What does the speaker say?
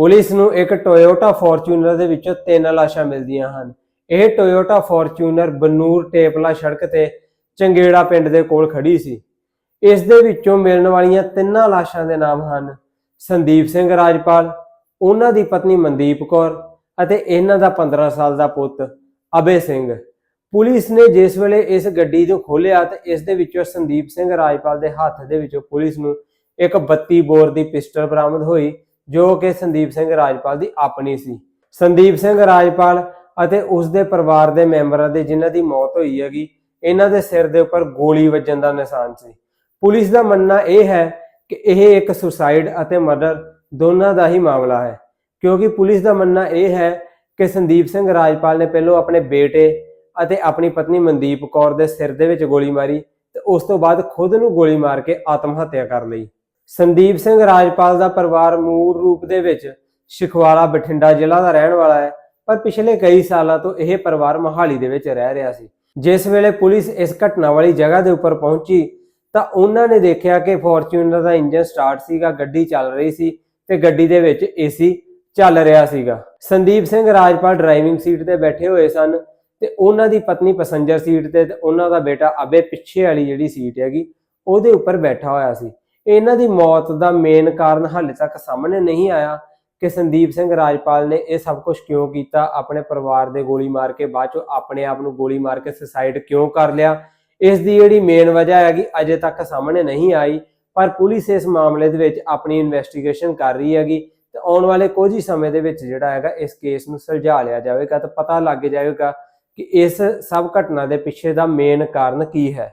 Police ਨੂੰ ਇੱਕ Toyota Fortuner ਦੇ ਵਿੱਚੋਂ ਤਿੰਨ ਲਾਸ਼ਾਂ ਮਿਲਦੀਆਂ ਹਨ। ਇਹ ਟੋਯੋਟਾ ਫੋਰਚੂਨਰ ਬਨੂਰ ਟੇਪਲਾ ਸੜਕ ਤੇ ਚੰਗੇੜਾ ਪਿੰਡ ਦੇ ਕੋਲ ਖੜੀ ਸੀ। ਇਸ ਦੇ ਵਿੱਚੋਂ ਮਿਲਣ ਵਾਲੀਆਂ ਤਿੰਨਾਂ ਲਾਸ਼ਾਂ ਦੇ ਨਾਮ ਹਨ ਸੰਦੀਪ ਸਿੰਘ ਰਾਜਪਾਲ, ਉਹਨਾਂ ਦੀ ਪਤਨੀ ਮਨਦੀਪ ਕੌਰ ਅਤੇ ਇਹਨਾਂ ਦਾ 15 ਸਾਲ ਦਾ ਪੁੱਤ ਅਬੇ ਸਿੰਘ। ਪੁਲਿਸ ਨੇ ਜਿਸ ਵੇਲੇ ਇਸ ਗੱਡੀ ਨੂੰ ਖੋਲ੍ਹਿਆ ਤੇ ਇਸ ਦੇ ਵਿੱਚੋਂ ਸੰਦੀਪ ਸਿੰਘ ਰਾਜਪਾਲ ਦੇ ਹੱਥ ਦੇ ਵਿੱਚੋਂ ਪੁਲਿਸ ਨੂੰ ਇੱਕ 32 ਬੋਰ ਦੀ ਪਿਸਟਲ ਬਰਾਮਦ ਹੋਈ ਜੋ ਕਿ ਸੰਦੀਪ ਸਿੰਘ ਰਾਜਪਾਲ ਦੀ ਆਪਣੀ ਸੀ। ਸੰਦੀਪ ਸਿੰਘ ਰਾਜਪਾਲ ਅਤੇ ਉਸ ਦੇ ਪਰਿਵਾਰ ਦੇ ਮੈਂਬਰਾਂ ਦੇ ਜਿਨ੍ਹਾਂ ਦੀ ਮੌਤ ਹੋਈ ਹੈਗੀ, ਇਹਨਾਂ ਦੇ ਸਿਰ ਦੇ ਉੱਪਰ ਗੋਲੀ ਵੱਜਣ ਦਾ ਨਿਸ਼ਾਨ ਸੀ। ਪੁਲਿਸ ਦਾ ਮੰਨਣਾ ਇਹ ਹੈ ਕਿ ਇਹ ਇੱਕ ਸੁਸਾਈਡ ਅਤੇ ਮਰਡਰ ਦੋਨਾਂ ਦਾ ਹੀ ਮਾਮਲਾ ਹੈ। ਕਿਉਂਕਿ ਪੁਲਿਸ ਦਾ ਮੰਨਣਾ ਇਹ ਹੈ ਕਿ ਸੰਦੀਪ ਸਿੰਘ ਰਾਜਪਾਲ ਨੇ ਪਹਿਲਾਂ ਆਪਣੇ ਬੇਟੇ ਅਤੇ ਆਪਣੀ ਪਤਨੀ ਮਨਦੀਪ ਕੌਰ ਦੇ ਸਿਰ ਦੇ ਵਿੱਚ ਗੋਲੀ ਮਾਰੀ ਤੇ ਉਸ ਤੋਂ ਬਾਅਦ ਖੁਦ ਨੂੰ ਗੋਲੀ ਮਾਰ ਕੇ ਆਤਮ ਹੱਤਿਆ ਕਰ ਲਈ। ਸੰਦੀਪ ਸਿੰਘ ਰਾਜਪਾਲ ਦਾ ਪਰਿਵਾਰ ਮੂਲ ਰੂਪ ਦੇ ਵਿੱਚ ਸ਼ਿਖਵਾਲਾ ਬਠਿੰਡਾ ਜ਼ਿਲ੍ਹਾ ਦਾ ਰਹਿਣ ਵਾਲਾ ਹੈ, ਪਰ ਪਿਛਲੇ ਕਈ ਸਾਲਾਂ ਤੋਂ ਇਹ ਪਰਿਵਾਰ ਮੋਹਾਲੀ ਦੇ ਵਿੱਚ ਰਹਿ ਰਿਹਾ ਸੀ। ਜਿਸ ਵੇਲੇ ਪੁਲਿਸ ਇਸ ਘਟਨਾ ਵਾਲੀ ਜਗ੍ਹਾ ਦੇ ਉੱਪਰ ਪਹੁੰਚੀ, ਤਾਂ ਉਹਨਾਂ ਨੇ ਦੇਖਿਆ ਕਿ ਫੋਰਚੂਨਰ ਦਾ ਇੰਜਨ ਸਟਾਰਟ ਸੀਗਾ, ਗੱਡੀ ਚੱਲ ਰਹੀ ਸੀ ਤੇ ਗੱਡੀ ਦੇ ਵਿੱਚ ਏਸੀ ਚੱਲ ਰਿਹਾ ਸੀਗਾ। ਸੰਦੀਪ ਸਿੰਘ ਰਾਜਪਾਲ ਡਰਾਈਵਿੰਗ ਸੀਟ ਤੇ ਬੈਠੇ ਹੋਏ ਸਨ ਤੇ ਉਹਨਾਂ ਦੀ ਪਤਨੀ ਪੈਸੇਂਜਰ ਸੀਟ ਤੇ ਤੇ ਉਹਨਾਂ ਦਾ ਬੇਟਾ ਅਬੇ ਪਿੱਛੇ ਵਾਲੀ ਜਿਹੜੀ ਸੀਟ ਹੈਗੀ, ਉਹਦੇ ਉੱਪਰ ਬੈਠਾ ਹੋਇਆ ਸੀ। ਇਹਨਾਂ ਦੀ ਮੌਤ ਦਾ ਮੇਨ ਕਾਰਨ ਹਾਲੇ ਤੱਕ ਸਾਹਮਣੇ ਨਹੀਂ ਆਇਆ ਕਿ ਸੰਦੀਪ ਸਿੰਘ ਰਾਜਪਾਲ ਨੇ ਇਹ ਸਭ ਕੁਝ ਕਿਉਂ ਕੀਤਾ, ਆਪਣੇ ਪਰਿਵਾਰ ਦੇ ਗੋਲੀ ਮਾਰ ਕੇ ਬਾਅਦ ਚੋਂ ਆਪਣੇ ਆਪ ਨੂੰ ਗੋਲੀ ਮਾਰ ਕੇ ਸੁਸਾਈਡ ਕਿਉਂ ਕਰ ਲਿਆ? ਇਸ ਦੀ ਜਿਹੜੀ ਮੇਨ ਵਜ੍ਹਾ ਹੈਗੀ ਅਜੇ ਤੱਕ ਸਾਹਮਣੇ ਨਹੀਂ ਆਈ, ਪਰ ਪੁਲਿਸ ਇਸ ਮਾਮਲੇ ਦੇ ਵਿੱਚ ਆਪਣੀ ਇਨਵੈਸਟੀਗੇਸ਼ਨ ਕਰ ਰਹੀ ਹੈਗੀ ਤੇ ਆਉਣ ਵਾਲੇ ਕੁਝ ਹੀ ਸਮੇਂ ਦੇ ਵਿੱਚ ਜਿਹੜਾ ਹੈਗਾ ਇਸ ਕੇਸ ਨੂੰ ਸੁਲਝਾ ਲਿਆ ਜਾਵੇਗਾ ਤੇ ਪਤਾ ਲੱਗ ਜਾਵੇਗਾ ਕਿ ਇਸ ਸਭ ਘਟਨਾ ਦੇ ਪਿੱਛੇ ਦਾ ਮੇਨ ਕਾਰਨ ਕੀ ਹੈ।